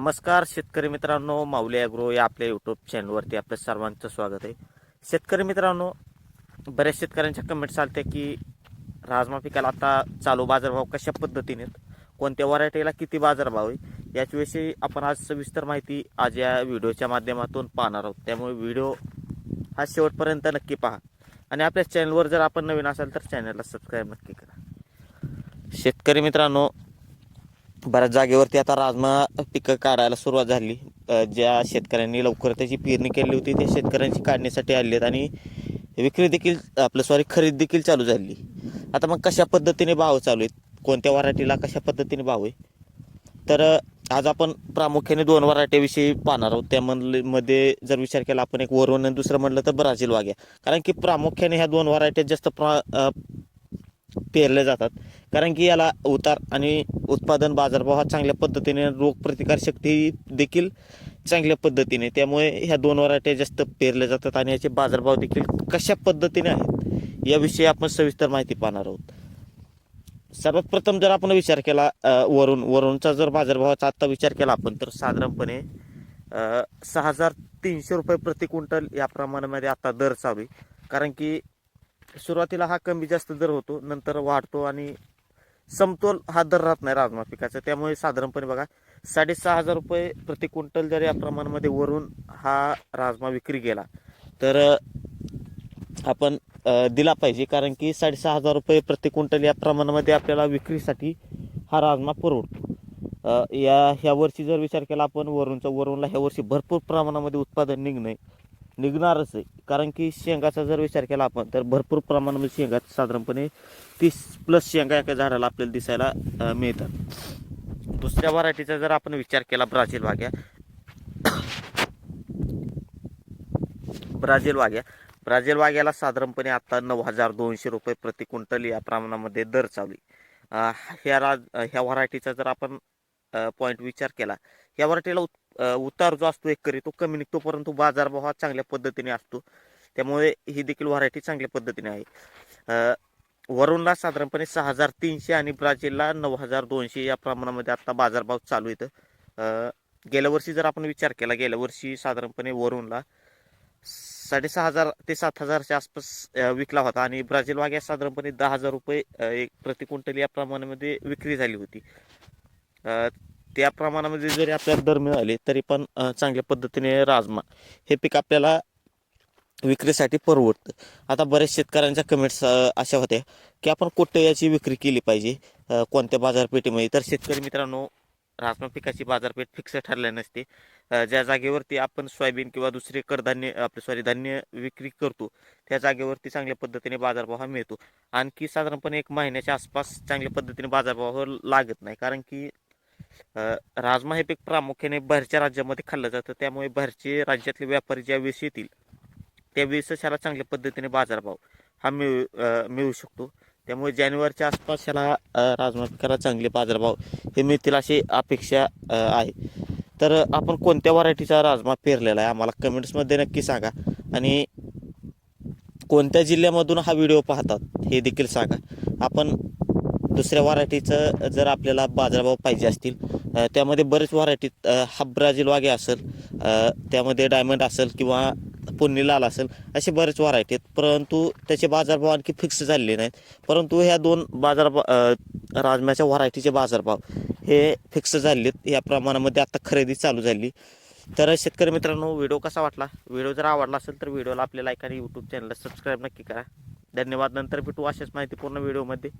नमस्कार शेतकरी मित्रांनो माऊली ॲग्रो या आपल्या यूट्यूब चॅनलवरती आपल्या सर्वांचं स्वागत आहे. शेतकरी मित्रांनो बऱ्याच शेतकऱ्यांच्या कमेंट्स आलत्या की राजमा पिकाला आता चालू बाजारभाव कशा पद्धतीने कोणत्या व्हरायटीला किती बाजारभाव आहे? याच्याविषयी आपण आज सविस्तर माहिती आज या व्हिडिओच्या माध्यमातून पाहणार आहोत. त्यामुळे व्हिडिओ हा शेवटपर्यंत नक्की पहा. आणि आपल्या चॅनलवर जर आपण नवीन असाल तर चॅनलला सबस्क्राईब नक्की करा. शेतकरी मित्रांनो बऱ्याच जागेवरती आता राजमा पिकं काढायला सुरुवात झाली. ज्या शेतकऱ्यांनी लवकर त्याची पेरणी केली होती त्या शेतकऱ्यांची काढण्यासाठी आले आहेत आणि विक्री देखील आपलं सॉरी खरेदी देखील चालू झाली. आता मग कशा पद्धतीने भाव चालू आहेत? कोणत्या व्हरायटीला कशा पद्धतीने भाव आहे? तर आज आपण प्रामुख्याने दोन व्हरायटीविषयी पाहणार आहोत. त्यामध्ये मध्ये जर विचार केला आपण एक वरून आणि दुसरं म्हटलं तर ब्राझील वाघ्या कारण की प्रामुख्याने ह्या दोन व्हरायट्या जास्त प्रा पेरले जातात. कारण की याला उतार आणि उत्पादन बाजारभाव हा चांगल्या पद्धतीने रोगप्रतिकार शक्ती देखील चांगल्या पद्धतीने. त्यामुळे ह्या दोन व्हरायट्या जास्त पेरल्या जातात आणि याचे बाजारभाव देखील कशा पद्धतीने आहेत याविषयी आपण सविस्तर माहिती पाहणार आहोत. सर्वात प्रथम जर आपण विचार केला वरून वरूनचा जर बाजारभावाचा आत्ता विचार केला आपण तर साधारणपणे सहा हजार तीनशे रुपये प्रति क्विंटल या प्रमाणामध्ये आता दर चालू आहे. कारण की सुरुवातीला हा कमी जास्त दर होतो नंतर वाढतो आणि समतोल हा दर राहत नाही राजमा पिकाचा. त्यामुळे साधारणपणे बघा साडेसहा हजार रुपये प्रति क्विंटल जर या प्रमाणामध्ये वरून हा राजमा विक्री गेला तर आपण दिला पाहिजे. कारण की साडेसहा हजार रुपये प्रति क्विंटल या प्रमाणामध्ये आपल्याला विक्रीसाठी हा राजमा परवडतो. या ह्या वर्षी जर विचार केला आपण वरूनचा वरूनला ह्या वर्षी भरपूर प्रमाणामध्ये उत्पादन निघणं निघणारच आहे. कारण की शेंगाचा जर विचार केला आपण तर भरपूर प्रमाणामध्ये शेंगा साधारणपणे तीस प्लस शेंगा एका झाडाला आपल्याला दिसायला मिळतात. दुसऱ्या व्हरायटीचा जर आपण विचार केला ब्राझील वाघ्या. ब्राझील वाघ्या. ब्राझील वाघ्याला साधारणपणे आता नऊ हजार दोनशे रुपये प्रति क्विंटल या प्रमाणामध्ये दर चालू ह्या राज ह्या व्हरायटीचा जर आपण पॉईंट विचार केला ह्या व्हरायटीला उतार जो असतो एकरी तो कमी निघतो परंतु बाजारभाव हा चांगल्या पद्धतीने असतो. त्यामुळे ही देखील व्हरायटी चांगल्या पद्धतीने आहे. वरुणला साधारणपणे सहा हजार तीनशे आणि ब्राझीलला नऊ हजार दोनशे या प्रमाणामध्ये आता बाजारभाव चालू आहेत. गेल्या वर्षी जर आपण विचार केला गेल्या वर्षी साधारणपणे वरुणला साडेसहा हजार ते सात हजारच्या आसपास विकला होता आणि ब्राझील वाग्या साधारणपणे दहा हजार रुपये एक प्रति क्विंटल या प्रमाणामध्ये विक्री झाली होती. त्या प्रमाणामध्ये जरी आपल्याला दर मिळाले तरी पण चांगल्या पद्धतीने राजमा हे पीक आपल्याला विक्रीसाठी परवडतं. आता बऱ्याच शेतकऱ्यांच्या कमेंट्स अशा होत्या की आपण कुठे याची विक्री केली पाहिजे कोणत्या बाजारपेठेमध्ये? तर शेतकरी मित्रांनो राजमा पिकाची बाजारपेठ फिक्स ठरली नसते. ज्या जागेवरती आपण सोयाबीन किंवा दुसरे कडधान्य आपले सॉरी धान्य विक्री करतो त्या जागेवरती चांगल्या पद्धतीने बाजारभाव हा मिळतो. आणखी साधारणपणे एक महिन्याच्या आसपास चांगल्या पद्धतीने बाजारभाव लागत नाही कारण की राजमा हे पीक प्रामुख्याने बाहेरच्या राज्यामध्ये खाल्लं जातं. त्यामुळे बाहेरचे राज्यातले व्यापारी ज्या वेळेस येतील त्यावेळेसच ह्याला चांगल्या पद्धतीने बाजारभाव हा मिळू मिळू शकतो. त्यामुळे जानेवारीच्या आसपास ह्याला राजमा पिकाला चांगले बाजारभाव हे मिळतील अशी अपेक्षा आहे. तर आपण कोणत्या व्हरायटीचा राजमा पेरलेला आहे आम्हाला कमेंट्समध्ये नक्की सांगा. आणि कोणत्या जिल्ह्यामधून हा व्हिडिओ पाहतात हे देखील सांगा. आपण दुसऱ्या व्हरायटीचं जर आपल्याला बाजारभाव पाहिजे असतील त्यामध्ये बरेच व्हरायटी हा ब्राझील वागे असेल त्यामध्ये डायमंड असेल किंवा पुन्नी लाल असेल असे बरेच व्हरायटी आहेत. परंतु त्याचे बाजारभाव आणखी फिक्स झालेले नाहीत. परंतु ह्या दोन बाजारभाव राजम्याच्या व्हरायटीचे बाजारभाव हे फिक्स झालेले आहेत या प्रमाणामध्ये आता खरेदी चालू झाली. तर शेतकरी मित्रांनो व्हिडिओ कसा वाटला? व्हिडिओ जर आवडला असेल तर व्हिडिओला आपल्या लाईक आणि यूट्यूब चॅनलला सबस्क्राईब नक्की करा. धन्यवाद. नंतर भेटू अशाच माहितीपूर्ण व्हिडिओमध्ये.